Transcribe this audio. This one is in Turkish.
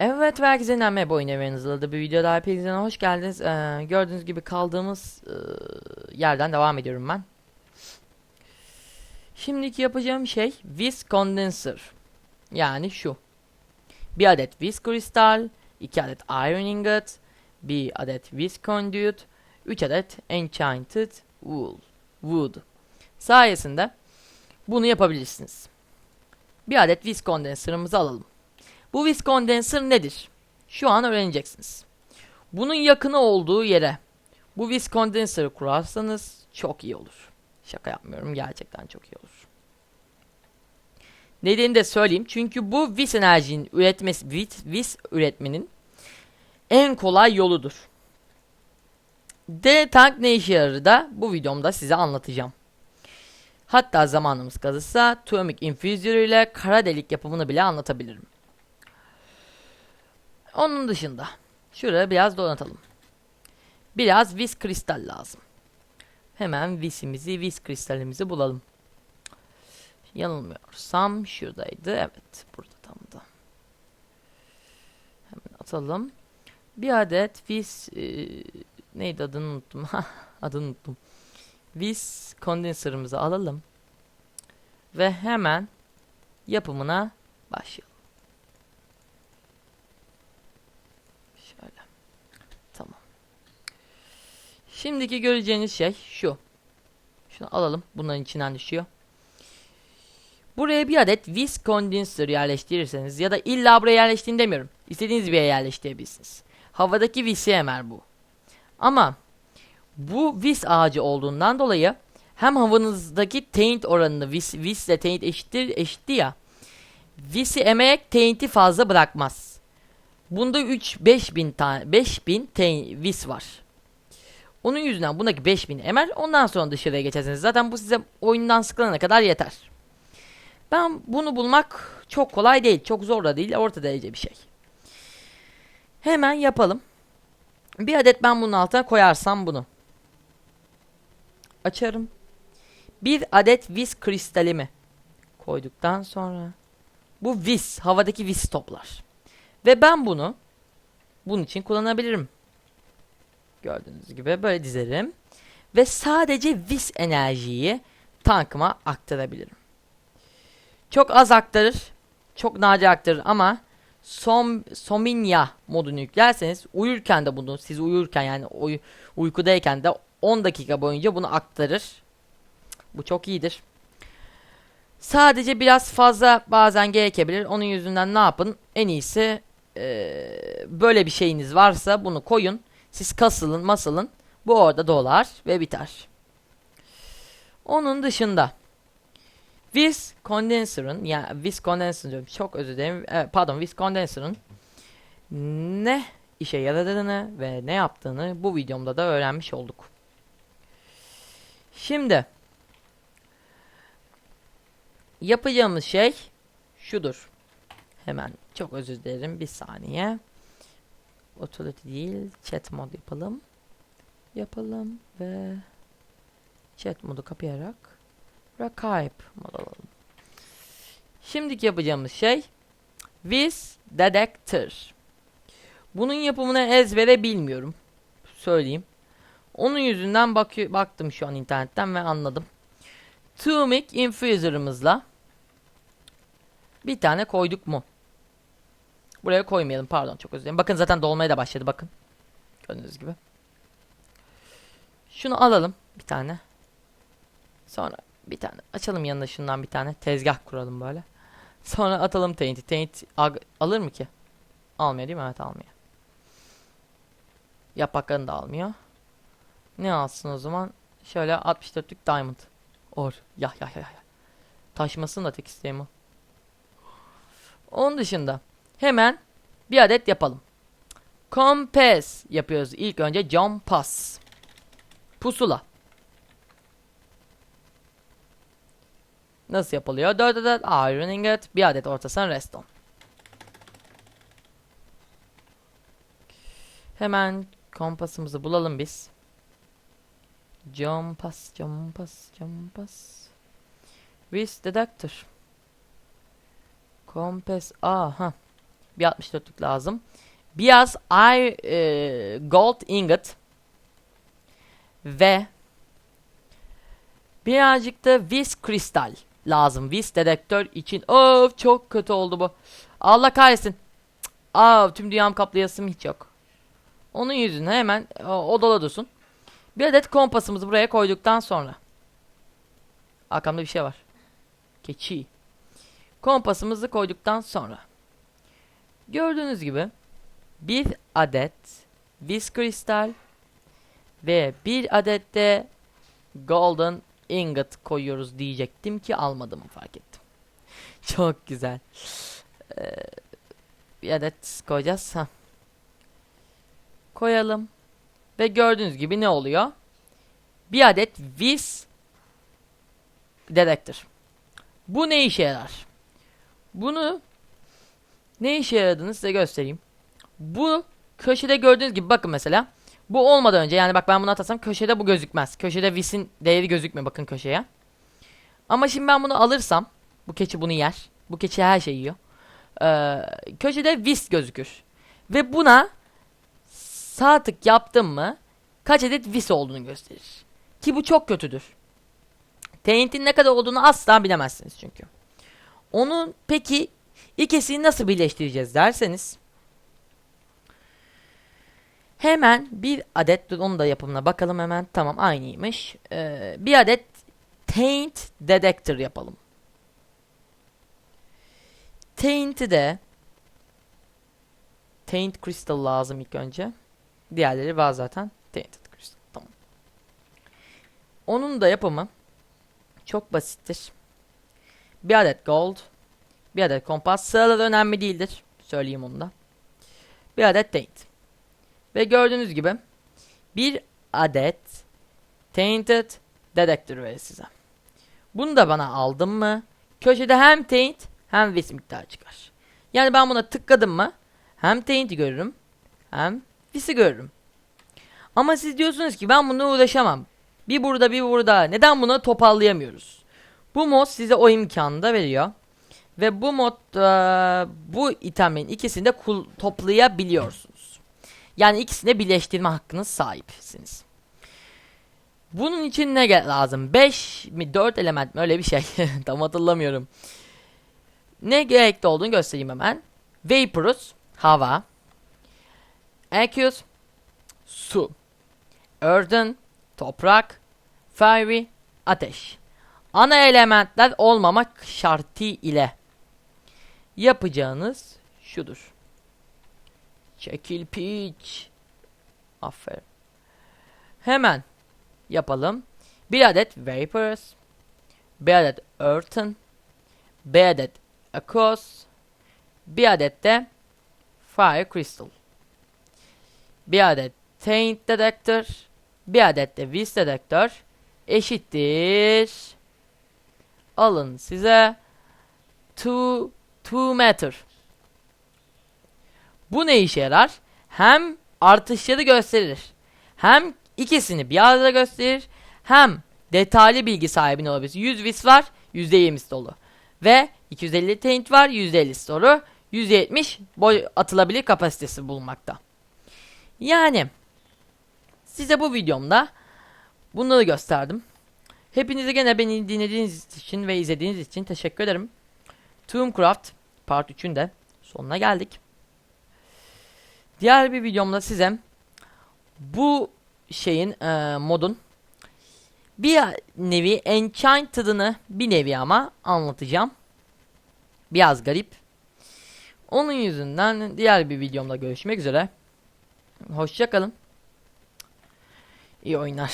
Evet ve herkese merhaba oyun evrenizde bir videoda hepinize hoş geldiniz. Ee, gördüğünüz gibi kaldığımız e, yerden devam ediyorum ben. Şimdiki yapacağım şey Vis Condenser. Yani şu. Bir adet Vis kristal, iki adet Iron Ingot, bir adet Vis Conduit, üç adet Enchanted Wool, Wood. Sayesinde bunu yapabilirsiniz. Bir adet Vis Condenser'ımızı alalım. Bu vis condenser nedir? Şu an öğreneceksiniz. Bunun yakını olduğu yere bu vis condenser'ı kurarsanız çok iyi olur. Şaka yapmıyorum gerçekten çok iyi olur. Nedenini de söyleyeyim. Çünkü bu vis enerjinin üretmesi, vis, vis üretmenin en kolay yoludur. D-Tank ne işe yarar da bu videomda size anlatacağım. Hatta zamanımız kalırsa Atomic Infuser ile kara delik yapımını bile anlatabilirim. Onun dışında şuraya biraz donatalım. Biraz vis kristal lazım. Hemen visimizi, vis kristalimizi bulalım. Yanılmıyorsam şuradaydı. Evet, burada tam da. Hemen atalım. Bir adet vis e, neydi adını unuttum. adını unuttum. Vis kondenserımızı alalım. Ve hemen yapımına başlayalım. Şimdiki göreceğiniz şey şu. Şunu alalım. Bunların içinden düşüyor. Buraya bir adet vis condenser yerleştirirseniz ya da illa buraya yerleştirin demiyorum. İstediğiniz bir yere yerleştirebilirsiniz. Havadaki visi emer bu. Ama bu vis ağacı olduğundan dolayı hem havanızdaki taint oranını vis, vis ile taint eşittir, eşitti ya. Visi emerek taint'i fazla bırakmaz. Bunda 3 5000 tane 5000 vis var. Onun yüzünden bundaki 5000 emer ondan sonra dışarıya geçersiniz. Zaten bu size oyundan sıkılana kadar yeter. Ben bunu bulmak çok kolay değil. Çok zor da değil. Orta derece bir şey. Hemen yapalım. Bir adet ben bunun altına koyarsam bunu. Açarım. Bir adet vis kristalimi koyduktan sonra bu vis havadaki vis toplar. Ve ben bunu bunun için kullanabilirim. Gördüğünüz gibi böyle dizerim. Ve sadece vis enerjiyi tankıma aktarabilirim. Çok az aktarır. Çok nadir aktarır ama Som, Sominya modunu yüklerseniz uyurken de bunu siz uyurken yani uy, uykudayken de 10 dakika boyunca bunu aktarır. Bu çok iyidir. Sadece biraz fazla bazen gerekebilir. Onun yüzünden ne yapın? En iyisi e, böyle bir şeyiniz varsa bunu koyun. Siz kasılın masılın. Bu orada dolar ve biter. Onun dışında Vis condenser'ın yani vis condenser diyorum çok özür dilerim. Evet, pardon vis condenser'ın ne işe yaradığını ve ne yaptığını bu videomda da öğrenmiş olduk. Şimdi yapacağımız şey şudur. Hemen çok özür dilerim bir saniye. Authority değil chat mod yapalım. Yapalım ve chat modu kapayarak Archive mod alalım. Şimdiki yapacağımız şey Vis Detector. Bunun yapımını ezbere bilmiyorum. Söyleyeyim. Onun yüzünden bak baktım şu an internetten ve anladım. Tumic Infuser'ımızla bir tane koyduk mu? Buraya koymayalım pardon çok özür dilerim. Bakın zaten dolmaya da başladı bakın. Gördüğünüz gibi. Şunu alalım bir tane. Sonra bir tane açalım yanına şundan bir tane tezgah kuralım böyle. Sonra atalım taint'i. Taint alır mı ki? Almıyor değil mi? Evet almıyor. Yapraklarını da almıyor. Ne alsın o zaman? Şöyle 64'lük diamond. Or. Ya ya ya ya. Taşmasın da tek isteğim o. Onun dışında hemen bir adet yapalım. Compass yapıyoruz. İlk önce jump pass. Pusula. Nasıl yapılıyor? 4 adet iron ingot, bir adet ortasına redstone. Hemen kompasımızı bulalım biz. Jumpas, jumpas, jumpas. Vis detector. Kompas, aha. Bir 64'lük lazım. Biraz I e, gold ingot ve birazcık da vis kristal lazım. Vis dedektör için. Of çok kötü oldu bu. Allah kahretsin. Aa tüm dünyam kaplayasım hiç yok. Onun yüzünden hemen o, odala dursun. Bir adet kompasımızı buraya koyduktan sonra. Arkamda bir şey var. Keçi. Kompasımızı koyduktan sonra. Gördüğünüz gibi bir adet vis kristal ve bir adet de golden ingot koyuyoruz diyecektim ki almadım fark ettim. Çok güzel. Ee, bir adet koyacağız. Ha. Koyalım. Ve gördüğünüz gibi ne oluyor? Bir adet vis dedektör. Bu ne işe yarar? Bunu ne işe yaradığını size göstereyim. Bu köşede gördüğünüz gibi bakın mesela. Bu olmadan önce yani bak ben bunu atasam köşede bu gözükmez. Köşede vis'in değeri gözükmüyor bakın köşeye. Ama şimdi ben bunu alırsam bu keçi bunu yer. Bu keçi her şeyi yiyor. Ee, köşede vis gözükür. Ve buna sağ tık yaptım mı kaç adet vis olduğunu gösterir. Ki bu çok kötüdür. TNT'nin ne kadar olduğunu asla bilemezsiniz çünkü. Onun peki ikisini nasıl birleştireceğiz derseniz hemen bir adet dur onu da yapımına bakalım hemen. Tamam aynıymış. Ee, bir adet taint detector yapalım. Taint'i de taint crystal lazım ilk önce. Diğerleri var zaten. Tainted crystal. Tamam. Onun da yapımı çok basittir. Bir adet gold bir adet kompas sıralar önemli değildir söyleyeyim onu da bir adet taint ve gördüğünüz gibi bir adet tainted detector verir size. Bunu da bana aldım mı köşede hem taint hem vis miktarı çıkar. Yani ben buna tıkladım mı hem taint'i görürüm hem vis'i görürüm. Ama siz diyorsunuz ki ben bununla uğraşamam. Bir burada bir burada. Neden bunu toparlayamıyoruz? Bu mod size o imkanı da veriyor. Ve bu mod eee, bu itemin ikisini de toplayabiliyorsunuz. Yani ikisini birleştirme hakkınız sahipsiniz. Bunun için ne lazım? 5 mi 4 element mi öyle bir şey. Tam hatırlamıyorum. Ne gerekli olduğunu göstereyim hemen. Vaporous hava. Aqueous su. Earthen toprak. Fiery ateş. Ana elementler olmamak şartı ile Yapacağınız şudur. Çekil piç. Aferin. Hemen yapalım. Bir adet Vapors. Bir adet Earthen. Bir adet Akos. Bir adet de Fire Crystal. Bir adet Taint Detector. Bir adet de Wiz Detector. Eşittir. Alın size. 2 to matter. Bu ne işe yarar? Hem artışları gösterir. Hem ikisini bir arada gösterir. Hem detaylı bilgi sahibine olabilir. 100 vis var, %20'si dolu. Ve 250 taint var, %50'si dolu. %70 boy atılabilir kapasitesi bulmakta. Yani size bu videomda bunları gösterdim. Hepinize gene beni dinlediğiniz için ve izlediğiniz için teşekkür ederim. Toomcraft Part 3'ün de sonuna geldik. Diğer bir videomda size bu şeyin e, modun bir nevi enchanted'ını bir nevi ama anlatacağım. Biraz garip. Onun yüzünden diğer bir videomda görüşmek üzere. Hoşçakalın. İyi oyunlar.